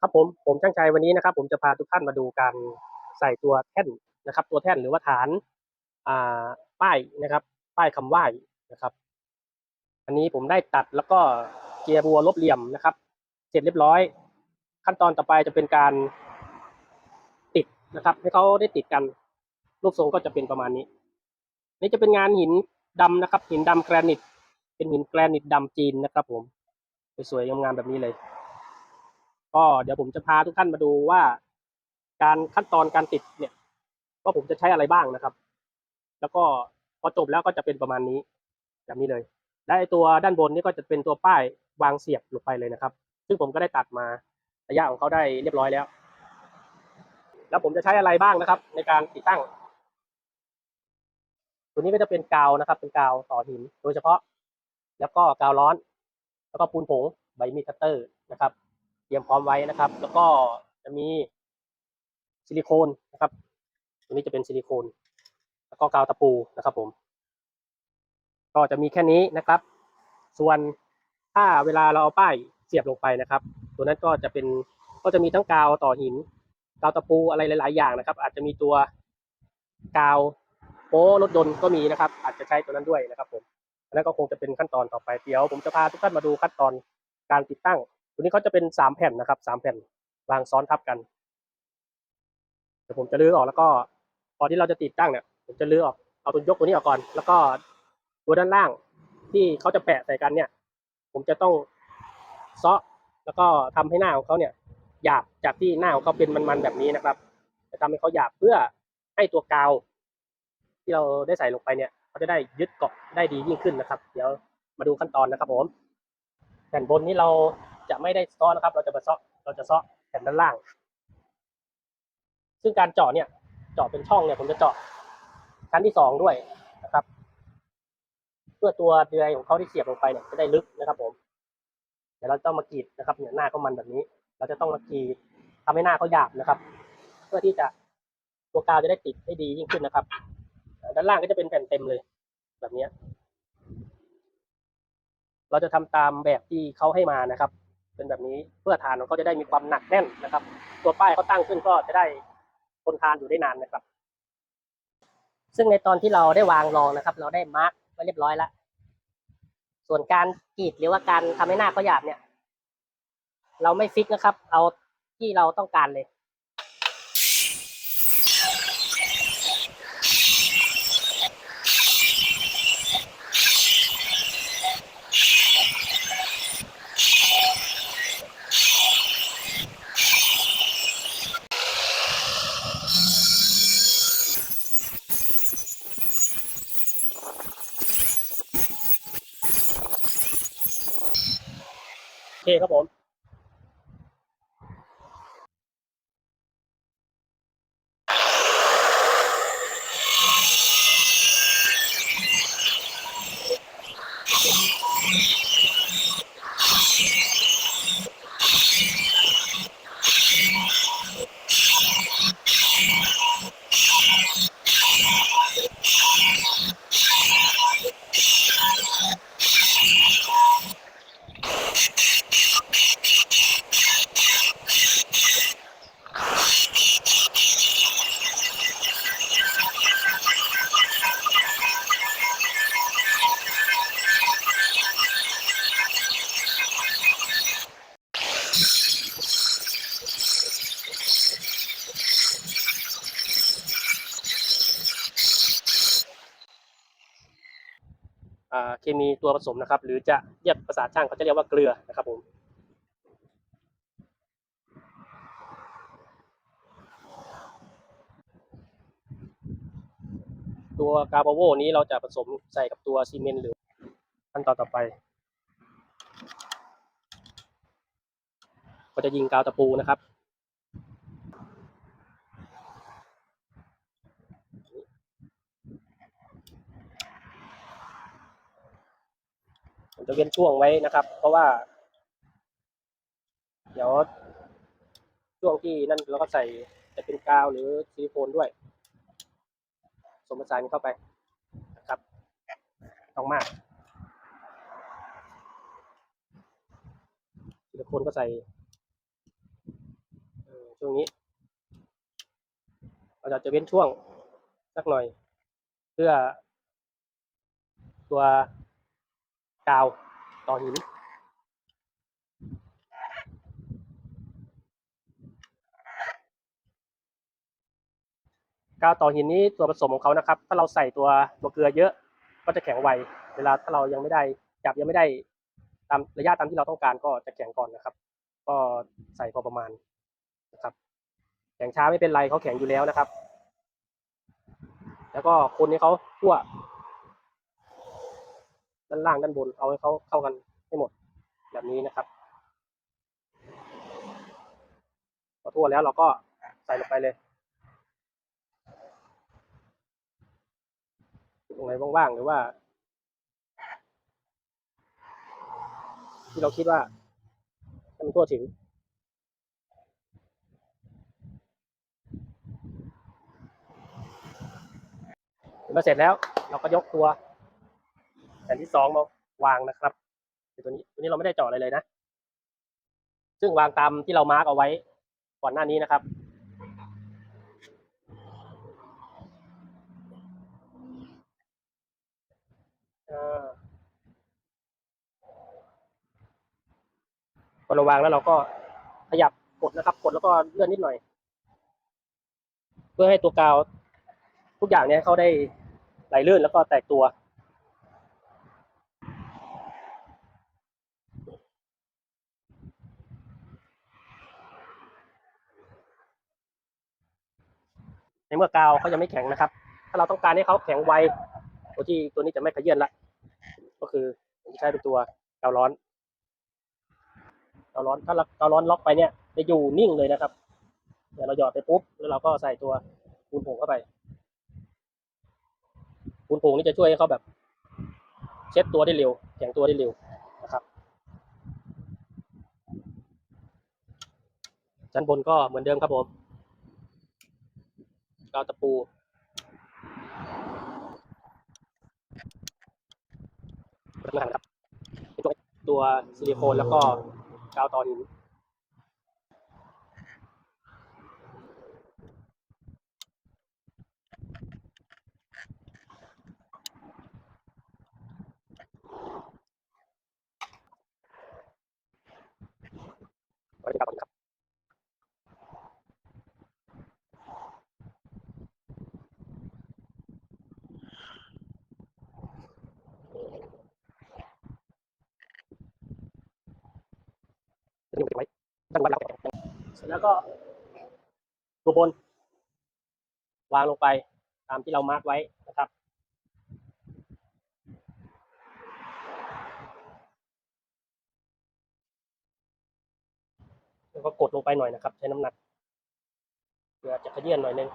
ครับผมผมช่างชัยวันนี้นะครับ ผมจะพาทุกท่านมาดูการใส่ตัวแท่นนะครับ ตัวแท่นหรือว่าฐานอ่าป้ายนะครับ ป้ายคำไหว้นะครับ อันนี้ผมได้ตัดแล้วก็เจียร์บัวลบเหลี่ยมนะครับ เสร็จเรียบร้อย ขั้นตอนต่อไปจะเป็นการติดนะครับ ให้เขาได้ติดกันรูปทรงก็จะเป็นประมาณนี้ นี่จะเป็นงานหินดำนะครับ หินดำแกรนิต เป็นหินแกรนิตดำจีนนะครับ ผมสวยๆงามๆแบบนี้เลย ก็เดี๋ยวผมจะพาทุกท่านมาดูว่า การขั้นตอนการติดเนี่ยว่าผมจะใช้อะไรบ้างนะครับ แล้วก็พอจบแล้วก็จะเป็นประมาณนี้แบบนี้เลยและไอตัวด้านบนนี่ก็จะเป็นตัวป้ายวางเสียบลงไปเลยนะครับ ซึ่งผมก็ได้ตัดมาระยะของเขาได้เรียบร้อยแล้ว แล้วผมจะใช้อะไรบ้างนะครับ ในการติดตั้ง ตัวนี้ก็จะเป็นกาวนะครับ เป็นกาวต่อหินโดยเฉพาะ แล้วก็กาวร้อน แล้วก็ปูนผงใบมีดคัตเตอร์นะครับ เตรียมพร้อมไว้นะครับ แล้วก็จะมีซิลิโคนนะครับตัวนี้จะเป็นซิลิโคน แล้วก็กาวตะปูนะครับผม ก็จะมีแค่นี้นะครับ ส่วนถ้าเวลาเราเอาป้ายเสียบลงไปนะครับ ตัวนั้นก็จะเป็นก็จะมีทั้งกาวต่อหิน กาวตะปูอะไรหลาย ๆ อย่างนะครับ อาจจะมีตัวกาวโป้รถยนต์ก็มีนะครับ อาจจะใช้ตัวนั้นด้วยนะครับผมอันนั้นก็คงจะเป็นขั้นตอนต่อไปเดี๋ยวผมจะพาทุกท่านมาดูขั้นตอนการติดตั้ง ตัวนี้เขาจะเป็นสามแผ่นนะครับสามแผ่นวางซ้อนทับกันเดี๋ยวผมจะลื้อออกแล้วก็พอที่เราจะติดตั้งเนี่ยผมจะลื้อออกเอาตัวยกตัวนี้ออกก่อน แล้วก็ตัวด้านล่างที่เขาจะแปะใส่กันเนี่ย ผมจะต้องเซาะแล้วก็ทำให้หน้าของเขาเนี่ยหยาบจากที่หน้าของเขาเป็นมันๆแบบนี้นะครับ จะทำให้เขาหยาบเพื่อให้ตัวกาว ที่เราได้ใส่ลงไปเนี่ยเขาจะได้ยึดเกาะได้ดียิ่งขึ้นนะครับ เดี๋ยวมาดูขั้นตอนนะครับผมแผ่นบนนี้เรา จะไม่ได้ซ้อนะครับ เราจะมาซาะเราจะซาะแผ่นด้านล่าง ซึ่งการเจาะเนี่ย เจาะเป็นช่องเนี่ยผมจะเจาะชั้นที่สองด้วยนะครับ เพื่อตัวเดือยของเขาที่เสียบลงไปเนี่ยจะได้ลึกนะครับ ผมเดี๋ยวเราต้องมากรีดนะครับเนี่ยหน้าเขามันแบบนี้ เราจะต้องมากรีดทำให้หน้าเขาหยาบนะครับ เพื่อที่จะตัวกาวจะได้ติดได้ดียิ่งขึ้นนะครับ ด้านล่างก็จะเป็นแผ่นเต็มเลย แบบเนี้ยเราจะทำตามแบบที่เขาให้มานะครับ เป็นแบบนี้เพื่อฐานของเขาจะได้มีความหนักแน่นนะครับ ตัวป้ายเขาตั้งขึ้นก็จะได้ทนทานอยู่ได้นานนะครับ ซึ่งในตอนที่เราได้วางรองนะครับ เราได้มาร์กไว้เรียบร้อยแล้วส่วนการกรีดหรือว่าการทำให้หน้าเขาหยาบเนี่ย เราไม่ฟิกนะครับ เอาที่เราต้องการเลย เคครับผม เคมีตัวผสมนะครับ หรือจะเรียกภาษาช่างเขาจะเรียกว่าเกลือนะครับผมตัวกาบาโวนี้เราจะผสมใส่กับตัวซีเมนต์หรือขั้นตอนต่อไป ก็จะยิงกาวตะปูนะครับ ผมจะเว้นช่วงไว้นะครับ เพราะว่า เดี๋ยวช่วงที่นั่นเราก็ใส่จะเป็นกาวหรือซิลิโคนด้วยสมสานเข้าไปนะครับต้องมากซิลิโคนก็ใส่ช่วงนี้ เราจะเว้นช่วงสักหน่อย เพื่อตัว กาวต่อหินกาวต่อหินนี้ตัวผสมของเขานะครับ ถ้าเราใส่ตัวตัวเกลือเยอะ ก็จะแข็งไว เวลาถ้าเรายังไม่ได้จับยังไม่ได้ตามระยะตามที่เราต้องการก็จะแข็งก่อนนะครับ ก็ใส่พอประมาณนะครับ แข็งช้าไม่เป็นไรเขาแข็งอยู่แล้วนะครับ แล้วก็คนให้เขาคั่ว ด้านล่างด้านบนเอาให้เขาเข้ากันให้หมดแบบนี้นะครับพอทั่วแล้วเราก็ใส่ลงไปเลยตรงไหนว่างๆหรือว่า ที่เราคิดว่ามันทั่วถึงเมื่อเสร็จแล้วเราก็ยกตัว ผ่นที่สองมาวางนะครับตัวนี้ตัวนี้เราไม่ได้เจาะอะไรเลยนะ ซึ่งวางตามที่เรามาร์กเอาไว้ก่อนหน้านี้นะครับอพอเราวางแล้วเราก็ขยับกดนะครับ กดแล้วก็เลื่อนนิดหน่อย เพื่อให้ตัวกาวทุกอย่างเนี้ยเขาได้ไหลลื่นแล้วก็แตกตัว ในเมื่อกาวเขายังไม่แข็งนะครับ ถ้าเราต้องการให้เขาแข็งไวตัวที่ตัวนี้จะไม่ขยื่นละก็คือผมใช้เป็นตัวกาวร้อนกาวร้อนถ้าเรากาวร้อนล็อกไปเนี่ยจะอยู่นิ่งเลยนะครับเดี๋ยวเราหยอดไปปุ๊บแล้วเราก็ใส่ตัวปูนผงเข้าไปปูนผงนี่จะช่วยให้เขาแบบ เช็ดตัวได้เร็วแข็งตัวได้เร็วนะครับชั้นบนก็เหมือนเดิมครับผม กาวตะปูตัวตัวซิลิโคนแล้วก็กาวต่อหิน ไว้ที่กาวต่อหินครับ จะ นิ่งไว้ตั้งไว้แล้วเสร็จแล้วก็ตัวบน วางลงไปตามที่เรามาร์กไว้นะครับ แล้วก็กดลงไปหน่อยนะครับ ใช้น้ำหนักเพื่อจะขยื่นหน่อยนึง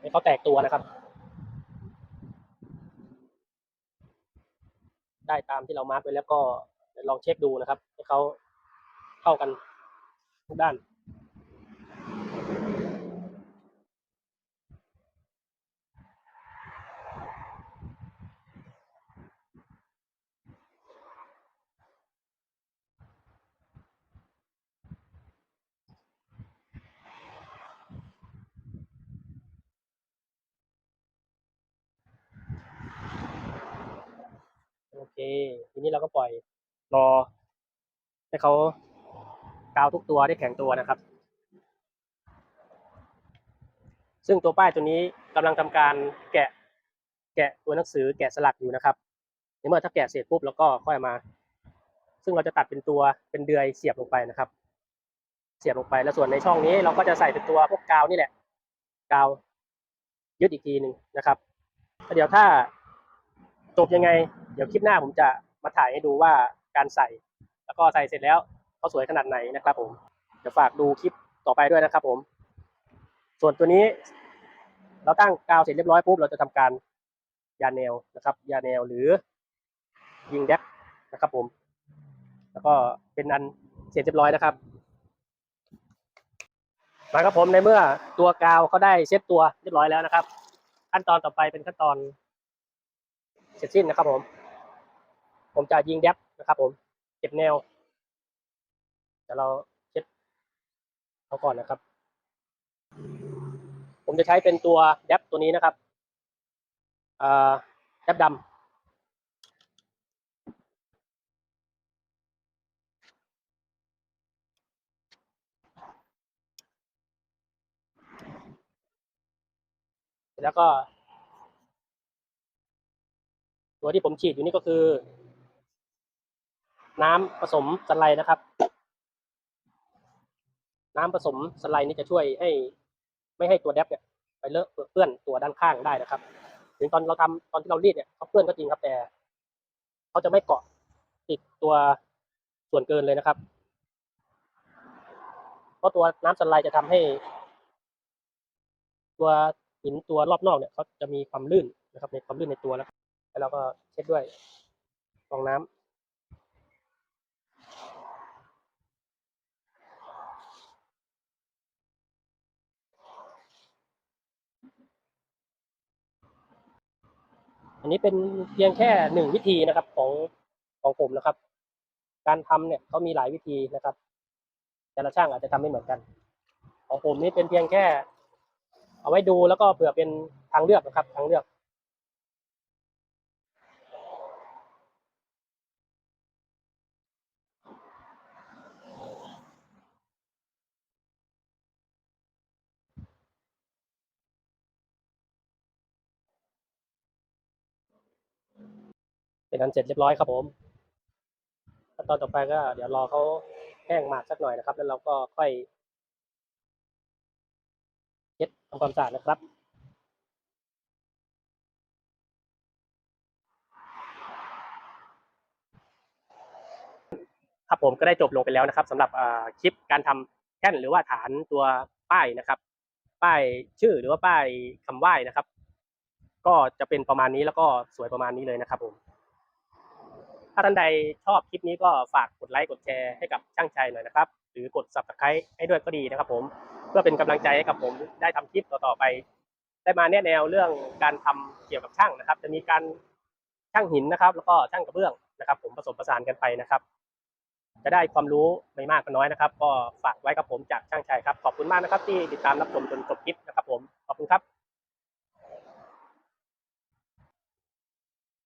ให้เขาแตกตัวนะครับ ได้ตามที่เรามาร์กไว้แล้วก็ลองเช็คดูนะครับให้เขา เข้ากันทุกด้าน โอเค ทีนี้เราก็ปล่อยรอให้เขา กาวทุกตัวได้แข็งตัวนะครับ ซึ่งตัวป้ายตัวนี้กำลังทำการแกะแกะตัวหนังสือแกะสลักอยู่นะครับในเมื่อถ้าแกะเสร็จปุ๊บแล้วก็ค่อยมา ซึ่งเราจะตัดเป็นตัวเป็นเดือยเสียบลงไปนะครับ เสียบลงไปแล้วส่วนในช่องนี้เราก็จะใส่เป็นตัวพวกกาวนี่แหละ กาวยึดอีกทีหนึ่งนะครับเดี๋ยวถ้าจบยังไง เดี๋ยวคลิปหน้าผมจะมาถ่ายให้ดูว่าการใส่ แล้วก็ใส่เสร็จแล้ว เขาสวยขนาดไหนนะครับผมเดี๋ยวฝากดูคลิปต่อไปด้วยนะครับผม ส่วนตัวนี้ เราตั้งกาวเสร็จเรียบร้อยปุ๊บเราจะทำการยาแนวนะครับ ยาแนวหรือยิงแดกนะครับผม แล้วก็เป็นอันเสร็จเรียบร้อยนะครับมาครับผมในเมื่อตัวกาวเขาได้เซ็ตตัวเรียบร้อยแล้วนะครับ ขั้นตอนต่อไปเป็นขั้นตอนเสร็จสิ้นนะครับผม ผมจะยิงแดบนะครับผม เก็บแนว เดี๋ยวเราเช็ดเขาก่อนนะครับ ผมจะใช้เป็นตัวแดบตัวนี้นะครับเอ่อแดบดำแล้วก็ ตัวที่ผมฉีดอยู่นี่ก็คือ น้ำผสมสไลด์นะครับ น้ำผสมสไลด์นี่จะช่วยให้ ไม่ให้ตัวแดบเนี่ยไปเลอะเปื้อนตัวด้านข้างได้นะครับ ถึงตอนเราทำตอนที่เรารีดเนี่ยเขาเปื้อนก็จริงครับแต่เขาจะไม่เกาะติดตัวส่วนเกินเลยนะครับ เพราะตัวน้ำสไลด์จะทำให้ ตัวหินตัวรอบนอกเนี่ยเขาจะมีความลื่นนะครับในความลื่นในตัวแล้วแล้วเราก็เช็ดด้วยฟองน้ำ อันนี้เป็นเพียงแค่หนึ่งวิธีนะครับของของผมนะครับ การทำเนี่ยเขามีหลายวิธีนะครับ แต่ละช่างอาจจะทำไม่เหมือนกัน ของผมนี่เป็นเพียงแค่ เอาไว้ดูแล้วก็เผื่อเป็นทางเลือกนะครับทางเลือก เป็นอันเสร็จเรียบร้อยครับผมขั้นตอนต่อไปก็ เดี๋ยวรอเขาแห้งมากสักหน่อยนะครับ แล้วเราก็ค่อยเช็ดทำความสะอาดนะครับครับผมก็ได้จบลงไปแล้วนะครับสำหรับคลิปการทำแท่นหรือว่าฐานตัวป้ายนะครับ ป้ายชื่อหรือว่าป้ายคำไหว้นะครับ ก็จะเป็นประมาณนี้แล้วก็สวยประมาณนี้เลยนะครับผม ถ้าท่านใดชอบคลิปนี้ก็ฝากกดไลค์กดแชร์ให้กับช่างชัยหน่อยนะครับ หรือกด subscribe ให้ด้วยก็ดีนะครับ ผมเพื่อเป็นกำลังใจให้กับผมได้ทำคลิปต่อๆไป ได้มาแนะแนวเรื่องการทำเกี่ยวกับช่างนะครับ จะมีการช่างหินนะครับ แล้วก็ช่างกระเบื้องนะครับ ผมผสมผสานกันไปนะครับ จะได้ความรู้ไม่มากก็น้อยนะครับ ก็ฝากไว้กับผมจากช่างชัยครับขอบคุณมากนะครับ ที่ติดตามรับชมจนจบคลิปนะครับ ผมขอบคุณครับ